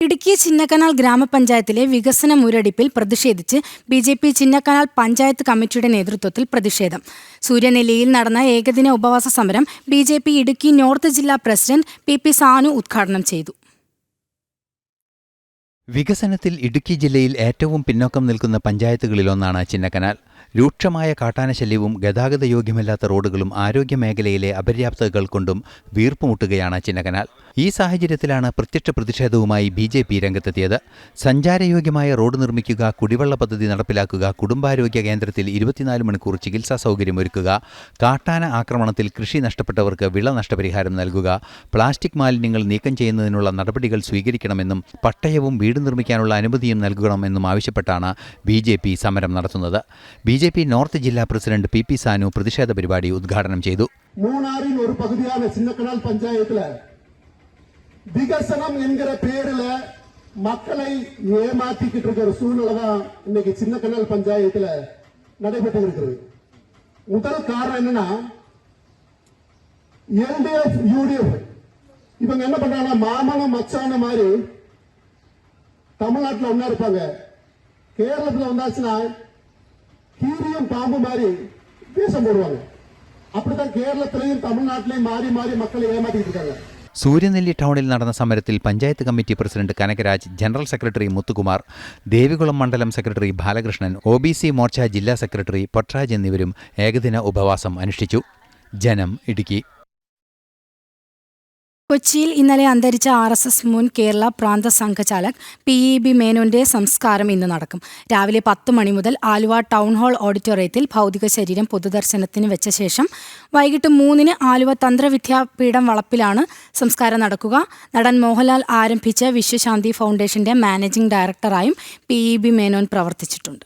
ഇടുക്കി ചിന്നക്കനാൽ ഗ്രാമപഞ്ചായത്തിലെ വികസന മുരടിപ്പിൽ പ്രതിഷേധിച്ച് B J P Chinnakanal panchayat കമ്മിറ്റിയുടെ നേതൃത്വത്തിൽ പ്രതിഷേധം. സൂര്യനെല്ലിയിൽ നടന്ന ഏകദിന ഉപവാസ സമരം B J P Idukki north ജില്ലാ പ്രസിഡന്റ് പി പി സാനു ഉദ്ഘാടനം ചെയ്തു. വികസനത്തിൽ ഇടുക്കി ജില്ലയിൽ ഏറ്റവും പിന്നോക്കം നിൽക്കുന്ന പഞ്ചായത്തുകളിലൊന്നാണ് ചിന്നക്കനാൽ. രൂക്ഷമായ കാട്ടാനശല്യവും ഗതാഗത യോഗ്യമല്ലാത്ത റോഡുകളും ആരോഗ്യമേഖലയിലെ അപര്യാപ്തതകൾ കൊണ്ടും വീർപ്പുമുട്ടുകയാണ് ചിന്നക്കനാൽ. ഈ സാഹചര്യത്തിലാണ് പ്രത്യക്ഷ പ്രതിഷേധവുമായി ബി ജെ പി രംഗത്തെത്തിയത്. സഞ്ചാരയോഗ്യമായ റോഡ് നിർമ്മിക്കുക കുടിവെള്ള പദ്ധതി നടപ്പിലാക്കുക കുടുംബാരോഗ്യ കേന്ദ്രത്തിൽ ഇരുപത്തിനാല് മണിക്കൂർ ചികിത്സാ സൗകര്യമൊരുക്കുക കാട്ടാന ആക്രമണത്തിൽ കൃഷി നഷ്ടപ്പെട്ടവർക്ക് വിള നഷ്ടപരിഹാരം നൽകുക പ്ലാസ്റ്റിക് മാലിന്യങ്ങൾ നീക്കം ചെയ്യുന്നതിനുള്ള നടപടികൾ സ്വീകരിക്കണമെന്നും പട്ടയവും വീട് നിർമ്മിക്കാനുള്ള അനുമതിയും നൽകണമെന്നും ആവശ്യപ്പെട്ടാണ് ബി ജെ പി സമരം നടത്തുന്നത്. ബി ജെ പി നോർത്ത് ജില്ലാ പ്രസിഡന്റ് പി പി സാനു പ്രതിഷേധ പരിപാടി ഉദ്ഘാടനം ചെയ്തു. മൂന്നാറിൽ ഒരു പകുതിയാണ് ചിന്നക്കനാൽ പഞ്ചായത്തിലെ விகசனம் என்கிற பேரில் மக்களை ஏமாத்திக்கிட்டு இருக்கிற சூழ்நிலை தான் இன்னைக்கு சின்னக்கனால் பஞ்சாயத்துல நடைபெற்று இருக்கிறது முதல் காரணம் என்னன்னா எல்டிஎஃப் யூடிஎஃப் இவங்க என்ன பண்றாங்கன்னா மாமன மச்சான மாதிரி தமிழ்நாட்டுல ஒன்னா இருப்பாங்க. கேரளத்துல வந்தாச்சுன்னா கீரியும் பாம்பு மாதிரி வேஷம் போடுவாங்க. அப்படித்தான் கேரளத்திலையும் தமிழ்நாட்டிலையும் மாறி மாறி மக்களை ஏமாத்திட்டு இருக்காங்க. സൂര്യനെല്ലി ടൗണിൽ നടന്ന സമരത്തിൽ panchayat committee president Kanakaraj general secretary Muthukumar Devikulam മണ്ഡലം secretary Balakrishnan O B C Morcha ജില്ലാ സെക്രട്ടറി പൊട്രാജ് എന്നിവരും ഏകദിന ഉപവാസം അനുഷ്ഠിച്ചു. ജനം ഇടുക്കി. കൊച്ചിയിൽ ഇന്നലെ അന്തരിച്ച ആർ എസ് എസ് മുൻ കേരള പ്രാന്ത സംഘചാലക് പി ഇ ബി മേനോന്റെ സംസ്കാരം ഇന്ന് നടക്കും. രാവിലെ പത്ത് മണി മുതൽ ആലുവ ടൗൺ ഹാൾ ഓഡിറ്റോറിയത്തിൽ ഭൗതിക ശരീരം പൊതുദർശനത്തിന് വെച്ച ശേഷം വൈകിട്ട് മൂന്നിന് ആലുവ തന്ത്രവിദ്യാപീഠം വളപ്പിലാണ് സംസ്കാരം നടക്കുക. നടൻ മോഹൻലാൽ ആരംഭിച്ച വിശ്വശാന്തി ഫൗണ്ടേഷന്റെ മാനേജിംഗ് ഡയറക്ടറായും പി ഇ ബി മേനോൻ പ്രവർത്തിച്ചിട്ടുണ്ട്.